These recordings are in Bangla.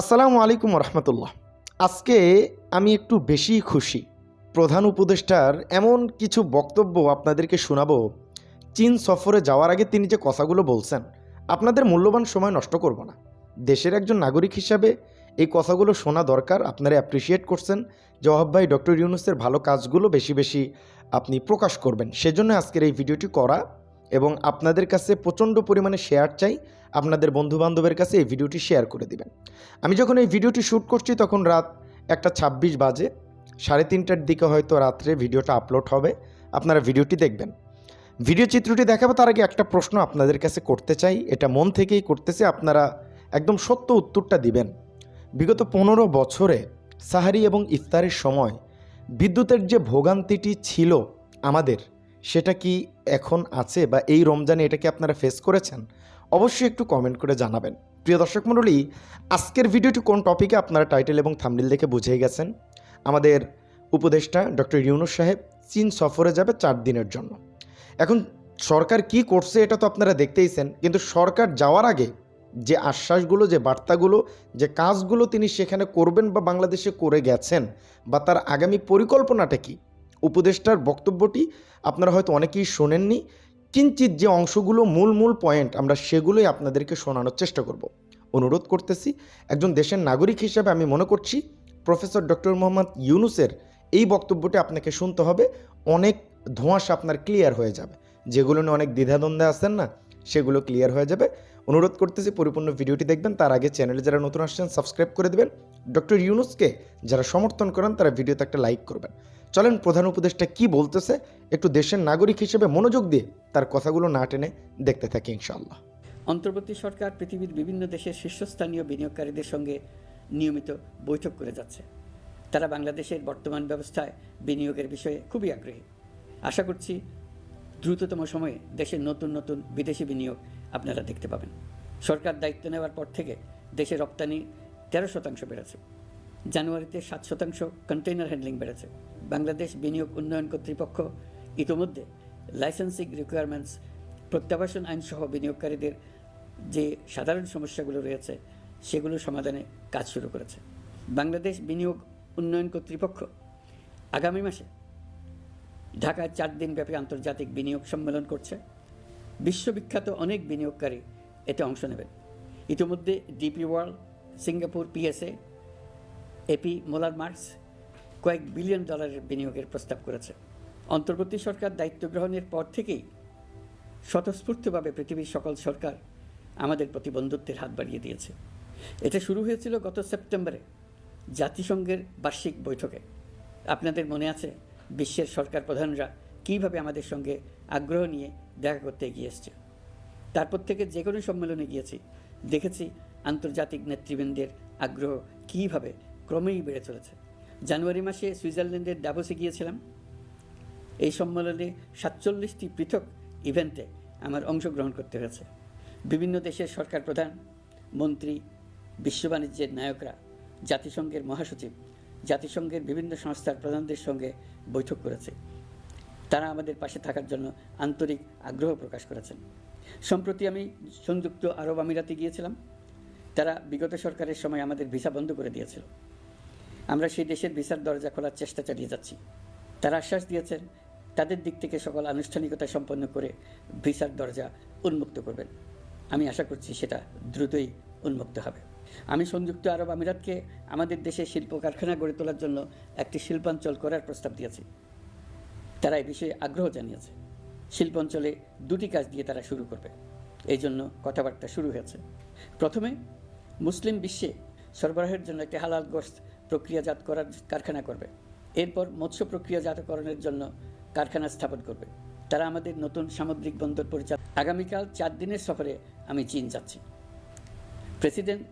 আসসালামু আলাইকুম রহমতুল্লাহ। আজকে আমি একটু বেশি খুশি। প্রধান উপদেষ্টার এমন কিছু বক্তব্য আপনাদেরকে শোনাবো। চীন সফরে যাওয়ার আগে তিনি যে কথাগুলো বলছেন, আপনাদের মূল্যবান সময় নষ্ট করব না। দেশের একজন নাগরিক হিসাবে এই কথাগুলো শোনা দরকার। আপনারা অ্যাপ্রিসিয়েট করছেন। জওয়াব ভাই, ডক্টর ইউনুসের ভালো কাজগুলো বেশি বেশি আপনি প্রকাশ করবেন। সেজন্য আজকের এই ভিডিওটি করা এবং আপনাদের কাছে প্রচণ্ড পরিমাণে শেয়ার চাই, আপনাদের বন্ধুবান্ধবের কাছে এই ভিডিওটি শেয়ার করে দিবেন। আমি যখন এই ভিডিওটি শ্যুট করছি তখন রাত একটা ছাব্বিশ বাজে, সাড়ে তিনটার দিকে হয়তো রাত্রে ভিডিওটা আপলোড হবে, আপনারা ভিডিওটি দেখবেন। ভিডিও চিত্রটি দেখাবো তার আগে একটা প্রশ্ন আপনাদের কাছে করতে চাই, এটা মন থেকেই করতেছে, আপনারা একদম সত্য উত্তরটা দিবেন। বিগত পনেরো বছরে সাহারি এবং ইফতারের সময় বিদ্যুতের যে ভোগান্তিটি ছিল আমাদের সেটা কি এখন আছে বা এই রমজানে এটা কি আপনারা ফেস করেছেন? অবশ্যই একটু কমেন্ট করে জানাবেন। প্রিয় দর্শক মণ্ডলী, আজকের ভিডিওটি কোন টপিকে আপনারা টাইটেল এবং থামনিল দেখে বুঝেই গেছেন? আমাদের উপদেষ্টা ডক্টর ইউনুস সাহেব চীন সফরে যাবে চার দিনের জন্য। এখন সরকার কি করছে এটা তো আপনারা দেখতেইছেন, কিন্তু সরকার যাওয়ার আগে যে আশ্বাসগুলো, যে বার্তাগুলো, যে কাজগুলো তিনি সেখানে করবেন বা বাংলাদেশে করে গেছেন বা তার আগামী পরিকল্পনাটা কি উপদেষ্টার বক্তব্যটি আপনারা হয়তো অনেকেই শোনেননি। কিঞ্চিত যে অংশগুলো মূল মূল পয়েন্ট আমরা সেগুলোই আপনাদেরকে শোনানোর চেষ্টা করব। অনুরোধ করতেছি, একজন দেশের নাগরিক হিসেবে আমি মনে করছি প্রফেসর ডক্টর মোহাম্মদ ইউনুসের এই বক্তব্যটি আপনাকে শুনতে হবে। অনেক ধোঁয়াশা আপনার ক্লিয়ার হয়ে যাবে। যেগুলো নিয়ে অনেক দ্বিধাদ্বন্দ্বে আসেন না, সেগুলো ক্লিয়ার হয়ে যাবে। অনুরোধ করতেছি পরিপূর্ণ ভিডিওটি দেখবেন, তার আগে চ্যানেলে যারা নতুন আসছেন, সাবস্ক্রাইব করে দেবেন। ডক্টর ইউনুসকে যারা সমর্থন করেন, তারা ভিডিওতে একটা লাইক করবেন। চলেন প্রধান উপদেষ্টা কি বলতেছে, একটু দেশের নাগরিক হিসেবে মনোযোগ দিয়ে তার কথাগুলো না টেনে দেখতে থাকি ইনশাআল্লাহ। অন্তর্বর্তী সরকার পৃথিবীর বিভিন্ন দেশের শীর্ষস্থানীয় বিনিয়োগকারীদের সঙ্গে নিয়মিত বৈঠক করে যাচ্ছে। তারা বাংলাদেশের বর্তমান ব্যবস্থায় বিনিয়োগের বিষয়ে খুবই আগ্রহী। আশা করছি দ্রুততম সময়ে দেশের নতুন নতুন বিদেশি বিনিয়োগ আপনারা দেখতে পাবেন। সরকার দায়িত্ব নেওয়ার পর থেকে দেশে রপ্তানি তেরো শতাংশ বেড়েছে। জানুয়ারিতে সাত শতাংশ কন্টেইনার হ্যান্ডলিং বেড়েছে। বাংলাদেশ বিনিয়োগ উন্নয়ন কর্তৃপক্ষ ইতোমধ্যে লাইসেন্সিং রিকোয়ারমেন্টস প্রত্যাবাসন আইনসহ বিনিয়োগকারীদের যে সাধারণ সমস্যাগুলো রয়েছে, সেগুলো সমাধানে কাজ শুরু করেছে। বাংলাদেশ বিনিয়োগ উন্নয়ন কর্তৃপক্ষ আগামী মাসে ঢাকায় চার দিনব্যাপী আন্তর্জাতিক বিনিয়োগ সম্মেলন করছে। বিশ্ববিখ্যাত অনেক বিনিয়োগকারী এতে অংশ নেবেন। ইতিমধ্যে DP world, Singapore, PSA AP Moller Maersk কয়েক বিলিয়ন ডলারের বিনিয়োগের প্রস্তাব করেছে। অন্তর্বর্তী সরকার দায়িত্ব গ্রহণের পর থেকেই স্বতঃস্ফূর্তভাবে পৃথিবীর সকল সরকার আমাদের প্রতি বন্ধুত্বের হাত বাড়িয়ে দিয়েছে। এটা শুরু হয়েছিল গত সেপ্টেম্বরে জাতিসংঘের বার্ষিক বৈঠকে। আপনাদের মনে আছে বিশ্বের সরকার প্রধানরা কীভাবে আমাদের সঙ্গে আগ্রহ নিয়ে দেখা করতে এগিয়ে এসছে? তারপর থেকে যে কোনো সম্মেলনে গিয়েছি, দেখেছি আন্তর্জাতিক নেতৃবৃন্দের আগ্রহ কীভাবে ক্রমেই বেড়ে চলেছে। জানুয়ারি মাসে সুইজারল্যান্ডের ডাভোসে গিয়েছিলাম। এই সম্মেলনে সাতচল্লিশটি পৃথক ইভেন্টে আমার অংশগ্রহণ করতে হয়েছে। বিভিন্ন দেশের সরকার প্রধান, মন্ত্রী, বিশ্ব বাণিজ্যের নায়করা, জাতিসংঘের মহাসচিব, জাতিসংঘের বিভিন্ন সংস্থার প্রধানদের সঙ্গে বৈঠক করেছে। তারা আমাদের পাশে থাকার জন্য আন্তরিক আগ্রহ প্রকাশ করেছেন। সম্প্রতি আমি সংযুক্ত আরব আমিরাতে গিয়েছিলাম। তারা বিগত সরকারের সময় আমাদের ভিসা বন্ধ করে দিয়েছিল। আমরা সেই দেশের ভিসার দরজা খোলার চেষ্টা চালিয়ে যাচ্ছি। তারা আশ্বাস দিয়েছেন, তাদের দিক থেকে সকল আনুষ্ঠানিকতা সম্পন্ন করে ভিসার দরজা উন্মুক্ত করবেন। আমি আশা করছি সেটা দ্রুতই উন্মুক্ত হবে। আমি সংযুক্ত আরব আমিরাতকে আমাদের দেশে শিল্প কারখানা গড়ে তোলার জন্য একটি শিল্পাঞ্চল করার প্রস্তাব দিয়েছে। তারা এই বিষয়ে আগ্রহ জানিয়েছে। শিল্পাঞ্চলে দুটি কাজ দিয়ে তারা শুরু করবে। এই জন্য কথাবার্তা শুরু হয়েছে। প্রথমে, মুসলিম বিশ্বে সরবরাহের জন্য একটি হালাল গোস্ত প্রক্রিয়াজাত করার কারখানা করবে। এরপর মৎস্য প্রক্রিয়াজাতকরণের জন্য কারখানা স্থাপন করবে। তারা আমাদের নতুন সামুদ্রিক বন্দর পরিচালনা আগামীকাল চার দিনের সফরে আমি চীন যাচ্ছি। প্রেসিডেন্ট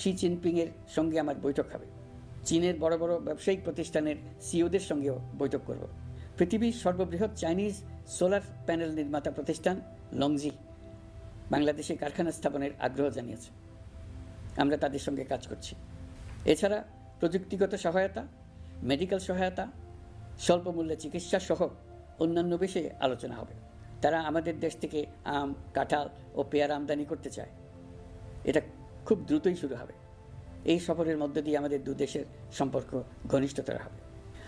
শি জিনপিংয়ের সঙ্গে আমার বৈঠক হবে। চীনের বড় বড় ব্যবসায়িক প্রতিষ্ঠানের সিওদের সঙ্গেও বৈঠক করব। পৃথিবীর সর্ববৃহৎ চাইনিজ সোলার প্যানেল নির্মাতা প্রতিষ্ঠান লংজি বাংলাদেশে কারখানা স্থাপনের আগ্রহ জানিয়েছে। আমরা তাদের সঙ্গে কাজ করছি। এছাড়া প্রযুক্তিগত সহায়তা মেডিকেল সহায়তা স্বল্প মূল্যে চিকিৎসা সহ অন্যান্য বিষয়ে আলোচনা হবে। তারা আমাদের দেশ থেকে আম, কাঁঠাল ও পেয়ারা আমদানি করতে চায়। এটা খুব দ্রুতই শুরু হবে। এই সফরের মধ্য দিয়ে আমাদের দু দেশের সম্পর্ক ঘনিষ্ঠতর হবে।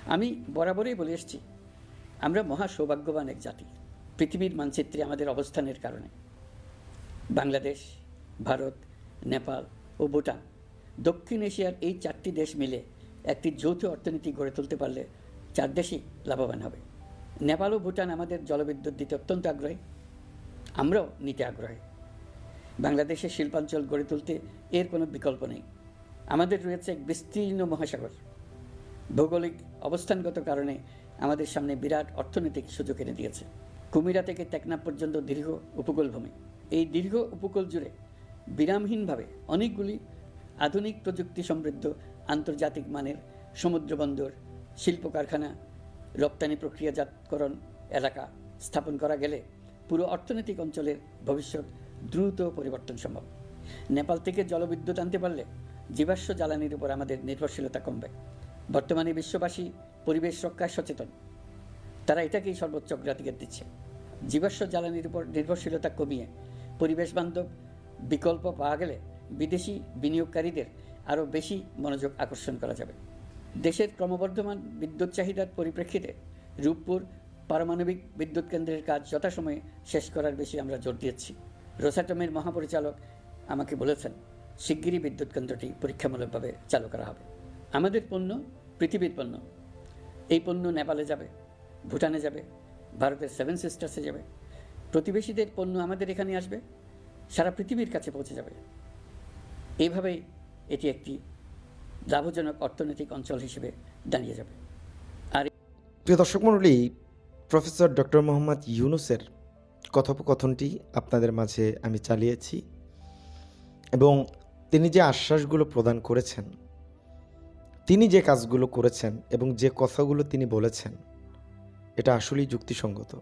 আমি বরাবরই বলে এসেছি, আমরা মহা সৌভাগ্যবান এক জাতি। পৃথিবীর মানচিত্রে আমাদের অবস্থানের কারণে। বাংলাদেশ, ভারত, নেপাল ও ভুটান দক্ষিণ এশিয়ার এই চারটি দেশ মিলে একটি যৌথ অর্থনীতি গড়ে তুলতে পারলে চার দেশই লাভবান হবে। নেপাল ও ভুটান আমাদের জলবিদ্যুৎ দিতে অত্যন্ত আগ্রহী। আমরাও নিতে আগ্রহী। বাংলাদেশের শিল্পাঞ্চল গড়ে তুলতে এর কোনো বিকল্প নেই। আমাদের রয়েছে এক বিস্তীর্ণ মহাসাগর। ভৌগোলিক অবস্থানগত কারণে আমাদের সামনে বিরাট অর্থনৈতিক সুযোগ এনে দিয়েছে। কুমিরা থেকে টেকনাফ পর্যন্ত দীর্ঘ উপকূলভূমি। এই দীর্ঘ উপকূল জুড়ে বিরামহীনভাবে অনেকগুলি আধুনিক প্রযুক্তি সমৃদ্ধ আন্তর্জাতিক মানের সমুদ্র বন্দর শিল্প কারখানা রপ্তানি প্রক্রিয়াজাতকরণ এলাকা স্থাপন করা গেলে পুরো অর্থনৈতিক অঞ্চলের ভবিষ্যৎ দ্রুত পরিবর্তন সম্ভব। নেপাল থেকে জলবিদ্যুৎ আনতে পারলে জীবাশ্ম জ্বালানির উপর আমাদের নির্ভরশীলতা কমবে। বর্তমানে বিশ্ববাসী পরিবেশ রক্ষায় সচেতন। তারা এটাকেই সর্বোচ্চ অগ্রাধিকার দিচ্ছে। জীবাশ্ম জ্বালানির উপর নির্ভরশীলতা কমিয়ে পরিবেশ বান্ধব বিকল্প পাওয়া গেলে বিদেশি বিনিয়োগকারীদের আরও বেশি মনোযোগ আকর্ষণ করা যাবে। দেশের ক্রমবর্ধমান বিদ্যুৎ চাহিদার পরিপ্রেক্ষিতে রূপপুর পারমাণবিক বিদ্যুৎ কেন্দ্রের কাজ যথাসময়ে শেষ করার বেশি আমরা জোর দিয়েছি। রোসাটমের মহাপরিচালক আমাকে বলেছেন, শিগগিরই বিদ্যুৎ কেন্দ্রটি পরীক্ষামূলকভাবে চালু করা হবে। আমাদের পণ্য পৃথিবীর পণ্য। এই পণ্য নেপালে যাবে, ভুটানে যাবে, ভারতের সেভেন সিস্টার্সে যাবে। প্রতিবেশীদের পণ্য আমাদের এখানে আসবে, সারা পৃথিবীর কাছে পৌঁছে যাবে। এইভাবেই এটি একটি লাভজনক অর্থনৈতিক অঞ্চল হিসেবে দাঁড়িয়ে যাবে। আর প্রিয় দর্শক মণ্ডলী, প্রফেসর ডক্টর মোহাম্মদ ইউনুসের কথোপকথনটি আপনাদের মাঝে আমি চালিয়েছি এবং তিনি যে আশ্বাসগুলো প্রদান করেছেন, তিনি যে কাজগুলো করেছেন এবং যে কথাগুলো তিনি বলেছেন, এটা আসলেই যুক্তিসঙ্গত।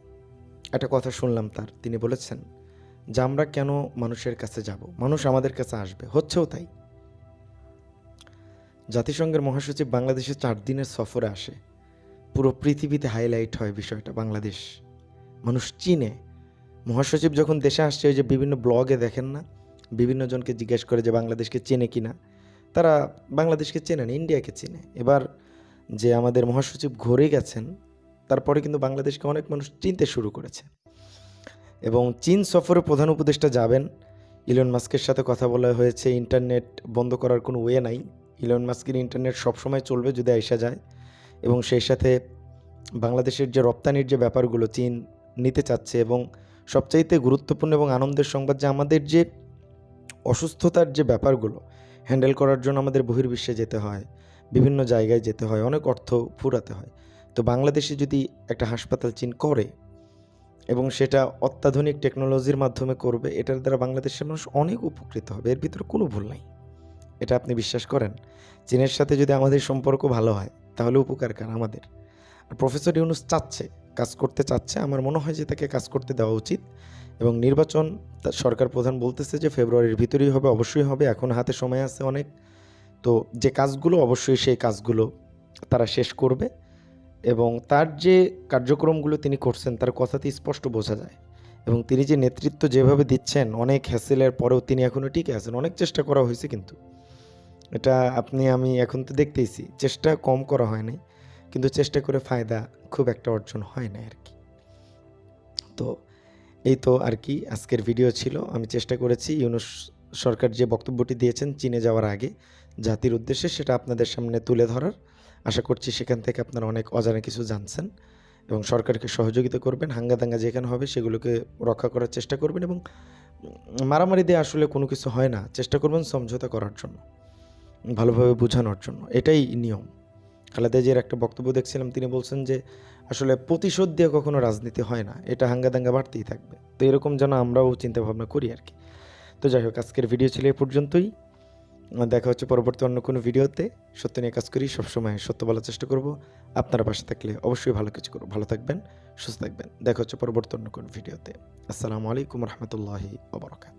একটা কথা শুনলাম তার। তিনি বলেছেন যে আমরা কেন মানুষের কাছে যাব? মানুষ আমাদের কাছে আসবে। হচ্ছেও তাই। জাতিসংঘের মহাসচিব বাংলাদেশে চার দিনের সফরে আসে। পুরো পৃথিবীতে হাইলাইট হয় বিষয়টা, বাংলাদেশ। মানুষ চিনে। মহাসচিব যখন দেশে আসছে, ওই যে বিভিন্ন ব্লগে দেখেন না? বিভিন্ন জনকে জিজ্ঞেস করে যে বাংলাদেশকে চেনে কিনা? তারা বাংলাদেশকে চেনে না, ইন্ডিয়াকে চেনে। এবার যে আমাদের মহাসচিব ঘুরে গেছেন, তারপরে কিন্তু বাংলাদেশকে অনেক মানুষ চিনতে শুরু করেছে। এবং চীন সফরে প্রধান উপদেষ্টা যাবেন। ইলন মাস্কের সাথে কথা বলা হয়েছে, ইন্টারনেট বন্ধ করার কোনো ওয়ে নাই। ইলন মাস্কের ইন্টারনেট সবসময় চলবে যদি আইসা যায়। এবং সেই সাথে বাংলাদেশের যে রপ্তানির যে ব্যাপারগুলো চীন নিতে চাচ্ছে এবং সবচাইতে গুরুত্বপূর্ণ এবং আনন্দের সংবাদ যে আমাদের যে অসুস্থতার যে ব্যাপারগুলো, হ্যান্ডেল করার জন্য আমাদের বহির্বিশ্বে যেতে হয়, বিভিন্ন জায়গায় যেতে হয়, অনেক অর্থ ফুরাতে হয়। তো বাংলাদেশে যদি একটা হাসপাতাল চীন করে এবং সেটা অত্যাধুনিক টেকনোলজির মাধ্যমে করবে, এটার দ্বারা বাংলাদেশের মানুষ অনেক উপকৃত হবে। এর ভিতরে কোনো ভুল নাই। এটা আপনি বিশ্বাস করেন? চীনের সাথে যদি আমাদের সম্পর্ক ভালো হয়, তাহলে উপকার কার? আমাদের। আর প্রফেসর ইউনুস চাচ্ছে, কাজ করতে চাচ্ছে। আমার মনে হয় যে তাকে কাজ করতে দেওয়া উচিত। এবং নির্বাচন তা সরকার প্রধান বলতেছে যে ফেব্রুয়ারির ভিতরেই হবে, অবশ্যই হবে। এখন হাতে সময় আছে অনেক। তো যে কাজগুলো, অবশ্যই সেই কাজগুলো তারা শেষ করবে। এবং তার যে কার্যক্রমগুলো তিনি করছেন, তার কথাতে স্পষ্ট বোঝা যায়। এবং তিনি যে নেতৃত্ব যেভাবে দিচ্ছেন, অনেক হ্যাসেলের পরেও তিনি এখনও টিকে আছেন। অনেক চেষ্টা করা হয়েছে কিন্তু। এটা আপনি, আমি এখন তো দেখতেইছি, চেষ্টা কম করা হয়নি কিন্তু চেষ্টা করে ফায়দা খুব একটা অর্জন হয় না আর কি তো এই তো আর কি আজকের ভিডিও ছিল। আমি চেষ্টা করেছি ইউনুস সরকার যে বক্তব্যটি দিয়েছেন, চীনে যাওয়ার আগে জাতির উদ্দেশ্যে, সেটা আপনাদের সামনে তুলে ধরার। আশা করছি সেখান থেকে আপনারা অনেক অজানা কিছু জানছেন এবং সরকারকে সহযোগিতা করবেন হাঙ্গা দাঙ্গা যেখানে হবে সেগুলোকে রক্ষা করার চেষ্টা করবেন এবং মারামারি দিয়ে আসলে কোনো কিছু হয় না, চেষ্টা করবেন সমঝোতা করার জন্য, ভালোভাবে বোঝানোর জন্য, এটাই নিয়ম। খালেদা জিয়ার একটা বক্তব্য দেখছিলাম, তিনি বলছেন যে আসলে প্রতিশোধ দিয়ে কখনো রাজনীতি হয় না, এটা হাঙ্গা দাঙ্গা বাড়তেই থাকবে। তো এরকম যেন আমরাও চিন্তা ভাবনা করি আর কি। তো যাই হোক, আজকের ভিডিও ছিল এ পর্যন্তই। দেখা হচ্ছে পরবর্তী অন্য কোনো ভিডিওতে। সত্য নিয়ে কাজ করি, সবসময় সত্য বলার চেষ্টা করব। আপনারা পাশে থাকলে অবশ্যই ভালো কিছু করব। ভালো থাকবেন, সুস্থ থাকবেন। দেখা হচ্ছে পরবর্তী অন্য কোনো ভিডিওতে। আসসালামু আলাইকুম রহমতুল্লাহি আবরকাত